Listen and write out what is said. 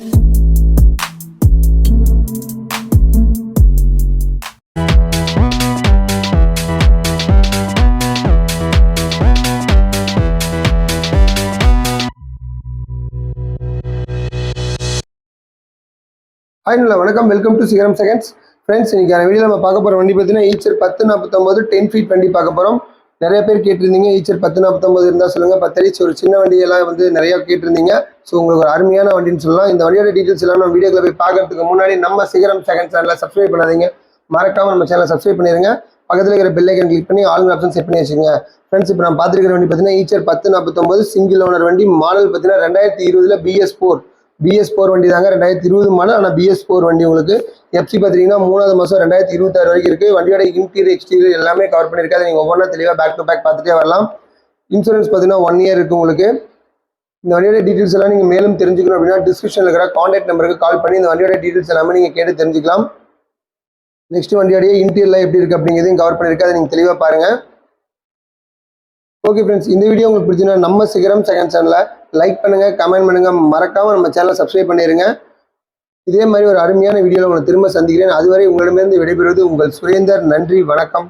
Hi நல்லா வணக்கம். Welcome to Sigaram seconds friends இன்னைக்கான வீடியோ நம்ம பார்க்க போகிற வண்டி பார்த்தீங்கன்னா ஈச்சர் பத்து நாற்பத்தொம்போது டென் ஃபீட் வண்டி பார்க்க போகிறோம் நிறைய பேர் கேட்டிருந்தீங்க. ஈச்சர் பத்து நாற்பத்தொம்பது இருந்தால் சொல்லுங்கள் பத்தடிச்சு ஒரு சின்ன வண்டியெல்லாம் வந்து நிறையா கேட்டிருந்தீங்க. ஸோ உங்களுக்கு ஒரு அருமையான வண்டின்னு சொல்லலாம். இந்த வண்டியோட டீட்டெயில்ஸ் எல்லாம் நம்ம வீடியோவில் போய் பார்க்கறதுக்கு முன்னாடி நம்ம சிகரம் செகண்ட் சேனலில் சப்ஸ்கிரைப் பண்ணாதீங்க. மறக்காமல் நம்ம சேனலை சப்ஸ்கிரைப் பண்ணிடுங்க பக்கத்தில் இருக்கிற பெல் கிளிக் பண்ணி ஆல் ஆப்ஷன் செட் பண்ணி வச்சுங்க ஃப்ரெண்ட்ஸ் இப்போ நான் பார்த்துருக்கிற வண்டி பார்த்தீங்கன்னா ஈச்சர் பத்து நாற்பத்தொம்பது சிங்கிள் ஓனர் வண்டி மாடல் பார்த்தீங்கன்னா ரெண்டாயிரத்தி இருபதுல பிஎஸ் ஃபோர் பிஎஸ் ஃபோர் வண்டி தாங்க ரெண்டாயிரத்தி இருபது மாடல் ஆனால் பிஎஸ் ஃபோர் வண்டி உங்களுக்கு. எஃப்சி பார்த்தீங்கன்னா மூணாவது மாதம் ரெண்டாயிரத்தி இருபத்தாறு வரைக்கும் இருக்குது வண்டியோட இன்டீரியர் எக்ஸ்டீரியர் எல்லாமே கவர் பண்ணியிருக்காது நீங்கள் ஒவ்வொன்றா தெளிவாக பேக் டு பேக் பார்த்துட்டே வரலாம். இன்சூரன்ஸ் பார்த்தீங்கன்னா ஒன் இயர் இருக்குது உங்களுக்கு. இந்த வண்டியோட டீட்டெயில்ஸ் எல்லாம் நீங்கள் மேலும் தெரிஞ்சுக்கணும் அப்படின்னா டிஸ்கிரிப்ஷனில் இருக்கிற காண்டாக்ட் நம்பருக்கு கால் பண்ணி இந்த வண்டியோட டீட்டெயில்ஸ் எல்லாமே நீங்கள் கேட்டு தெரிஞ்சுக்கலாம். நெக்ஸ்ட் வண்டியோடைய இன்டீரியர்லாம் எப்படி இருக்குது அப்படிங்கிறதையும் கவர் பண்ணியிருக்கு அதை நீங்கள் தெளிவாக பாருங்கள் ஓகே ஃப்ரெண்ட்ஸ் இந்த வீடியோ உங்களுக்கு பிடிச்சினா நம்ம சிகரம் செகண்ட் சேனலில் லைக் பண்ணுங்கள் கமெண்ட் பண்ணுங்கள் மறக்காமல் நம்ம சேனலை சப்ஸ்கிரைப் பண்ணிடுங்க இதே மாதிரி ஒரு அருமையான வீடியோவில் உங்களை திரும்ப சந்திக்கிறேன். அதுவரை உங்களிடமிருந்து விடைபெறுவது உங்கள் சுரேந்தர். நன்றி. வணக்கம்.